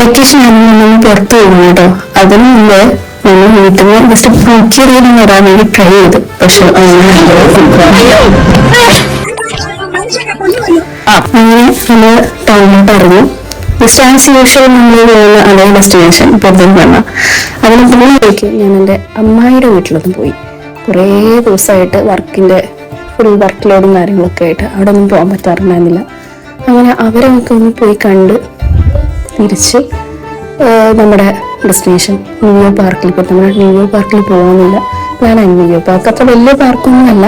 Vacation നമ്മൾ പുറത്തു പോകുന്നു കേട്ടോ. അതിന് മുമ്പ് നമ്മൾ വീട്ടിൽ നിന്ന് ജസ്റ്റ് ഫ്രൂട്ട്സ് റീഡിങ് വരാൻ വേണ്ടി ട്രൈ ചെയ്ത്. പക്ഷെ അങ്ങനെ നമ്മൾ ടൗണിലോട്ട് ഇറങ്ങി ജസ്റ്റ് ആസ് യൂഷ്വൽ നമ്മൾ പോകുന്ന അതേ ഡെസ്റ്റിനേഷൻ പെരിന്തൽമണ്ണ അതിന് പോകുമ്പോഴേക്ക് ഞാൻ എന്റെ അമ്മായിയുടെ വീട്ടിലൊന്നും പോയി. കുറേ ദിവസമായിട്ട് വർക്കിന്റെ ഫുൾ വർക്ക് ലോഡും കാര്യങ്ങളൊക്കെ ആയിട്ട് അവിടെ ഒന്നും പോകാൻ പറ്റാറുണ്ടായിരുന്നില്ല. അങ്ങനെ അവരൊക്കെ ഒന്ന് പോയി കണ്ട് തിരിച്ച് നമ്മുടെ ഡെസ്റ്റിനേഷൻ ന്യൂയോ പാർക്കിൽ പോയി. നമ്മുടെ ന്യൂയോ പാർക്കിൽ പോകുന്നില്ല പ്ലാൻ ന്യൂയോ പാർക്ക് അത്ര വലിയ പാർക്കൊന്നുമല്ല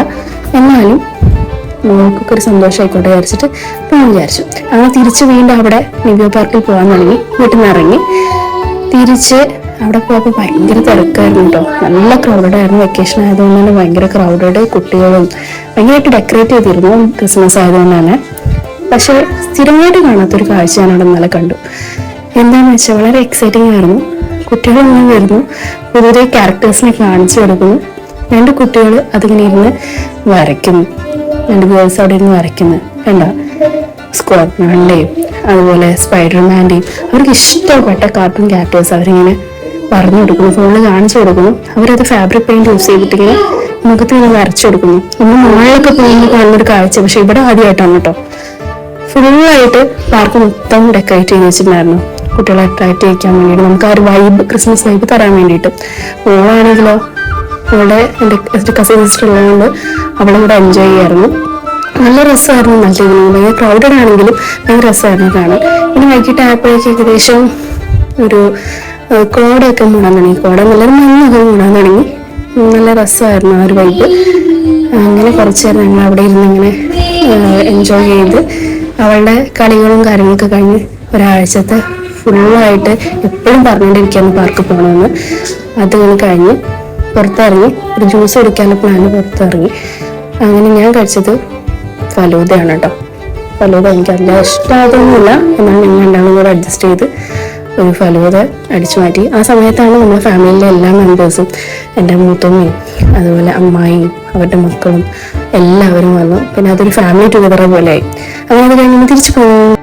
എന്നാലും മോൾക്കൊക്കെ ഒരു സന്തോഷമായിക്കോട്ടെ വിചാരിച്ചിട്ട് പോകാൻ വിചാരിച്ചു. അങ്ങനെ തിരിച്ച് വീണ്ടും അവിടെ ന്യൂയോ പാർക്കിൽ പോകാൻ തുടങ്ങി. വീട്ടിൽ നിന്ന് ഇറങ്ങി. തിരിച്ച് അവിടെ പോയപ്പോൾ ഭയങ്കര തിരക്കായിരുന്നു കേട്ടോ നല്ല ക്രൗഡഡ് ആയിരുന്നു. വെക്കേഷൻ ആയതുകൊണ്ട് തന്നെ ഭയങ്കര ക്രൗഡഡ് കുട്ടികളും ഭയങ്കരമായിട്ട് ഡെക്കറേറ്റ് ചെയ്തിരുന്നു ക്രിസ്മസ് ആയതുകൊണ്ട് തന്നെ. പക്ഷേ സ്ഥിരമായിട്ട് കാണാത്തൊരു കാഴ്ച ഞാൻ അവിടെ കണ്ടു. എന്താണെന്ന് വെച്ചാൽ വളരെ എക്സൈറ്റിംഗ് ആയിരുന്നു. കുട്ടികളൊന്നും വരുന്നു. പുതിയ ക്യാരക്ടേഴ്സിനെ കാണിച്ചു കൊടുക്കുന്നു. രണ്ട് കുട്ടികൾ അതിങ്ങനെ ഇരുന്ന് വരയ്ക്കുന്നു. രണ്ട് ഗേൾസ് അവിടെ ഇരുന്ന് വരയ്ക്കുന്നു. കണ്ട? സ്കോർപ്പിയോണിന്റെയും അതുപോലെ സ്പൈഡർമാന്റെയും അവർക്ക് ഇഷ്ടപ്പെട്ട കാർട്ടൂൺ ക്യാരക്ടേഴ്സ് അവരിങ്ങനെ പറഞ്ഞു കൊടുക്കുന്നു. ഫോണിൽ കാണിച്ചു കൊടുക്കുന്നു. അവരത് ഫാബ്രിക് പെയിന്റ് യൂസ് ചെയ്തിട്ടിങ്ങനെ മുഖത്ത് ഇങ്ങനെ വരച്ചു കൊടുക്കുന്നു. നമ്മൾ മുകളിലൊക്കെ പോകുമ്പോൾ കാണുന്നൊരു കാഴ്ച. പക്ഷെ ഇവിടെ ആദ്യമായിട്ടാണ് കേട്ടോ. ഫുള്ളായിട്ട് പാർക്ക് മൊത്തം ഡെക്കറേറ്റ് ചെയ്ത് വെച്ചിട്ടുണ്ടായിരുന്നു. കുട്ടികളെ അട്രാക്ട് ചെയ്യിക്കാൻ വേണ്ടിയിട്ട് നമുക്ക് ആ ഒരു വൈബ് ക്രിസ്മസ് വൈബ് തരാൻ വേണ്ടിയിട്ട്. മോളാണെങ്കിലോ അവളുടെ എന്റെ കസിൻ സിസ്റ്റർ ഉള്ളതുകൊണ്ട് അവളെ കൂടെ എൻജോയ് ചെയ്യായിരുന്നു. നല്ല രസമായിരുന്നു നല്ല ഈവനിങ് ഭയങ്കര ക്രൗഡഡ് ആണെങ്കിലും ഭയങ്കര രസമായിരുന്നു കാണാൻ. ഇനി വൈകിട്ട് ആയപ്പോഴേക്ക് ഏകദേശം ഒരു കോടയൊക്കെ മൂടാൻ തുടങ്ങി. കോട നല്ലൊരു മഞ്ഞൊക്കെ മൂടാൻ തുടങ്ങി. നല്ല രസമായിരുന്നു ആ ഒരു വൈബ് അങ്ങനെ കുറച്ച് നേരം ഞങ്ങൾ അവിടെ ഇരുന്ന് ഇങ്ങനെ എൻജോയ് ചെയ്ത് അവളുടെ കളികളും കാര്യങ്ങളൊക്കെ കഴിഞ്ഞ് ഒരാഴ്ചത്തെ ഫുള്ളായിട്ട് എപ്പോഴും പറഞ്ഞുകൊണ്ടിരിക്കുകയാണ് പാർക്ക് പോകണമെന്ന് അത് കഴിഞ്ഞ് പുറത്തിറങ്ങി ഒരു ജ്യൂസ് കുടിക്കാനുള്ള പ്ലാന് പുറത്തിറങ്ങി. അങ്ങനെ ഞാൻ കഴിച്ചത് ഫലൂദയാണ് കേട്ടോ ഫലൂദ എനിക്ക് അല്ല ഇഷ്ടമായതൊന്നുമില്ല എന്നാൽ ഞങ്ങൾ രണ്ടാളും കൂടെ അഡ്ജസ്റ്റ് ചെയ്ത് ഒരു ഫലൂദ അടിച്ചു മാറ്റി. ആ സമയത്താണ് നമ്മുടെ ഫാമിലിയിലെ എല്ലാ മെമ്പേഴ്സും എന്റെ മൂത്തമ്മയും അതുപോലെ അമ്മായിയും അവരുടെ മക്കളും എല്ലാവരും വന്നു. പിന്നെ അതൊരു ഫാമിലി ടുഗദർ പോലെയായി അങ്ങനെ അത് കഴിഞ്ഞ് തിരിച്ചു പോകും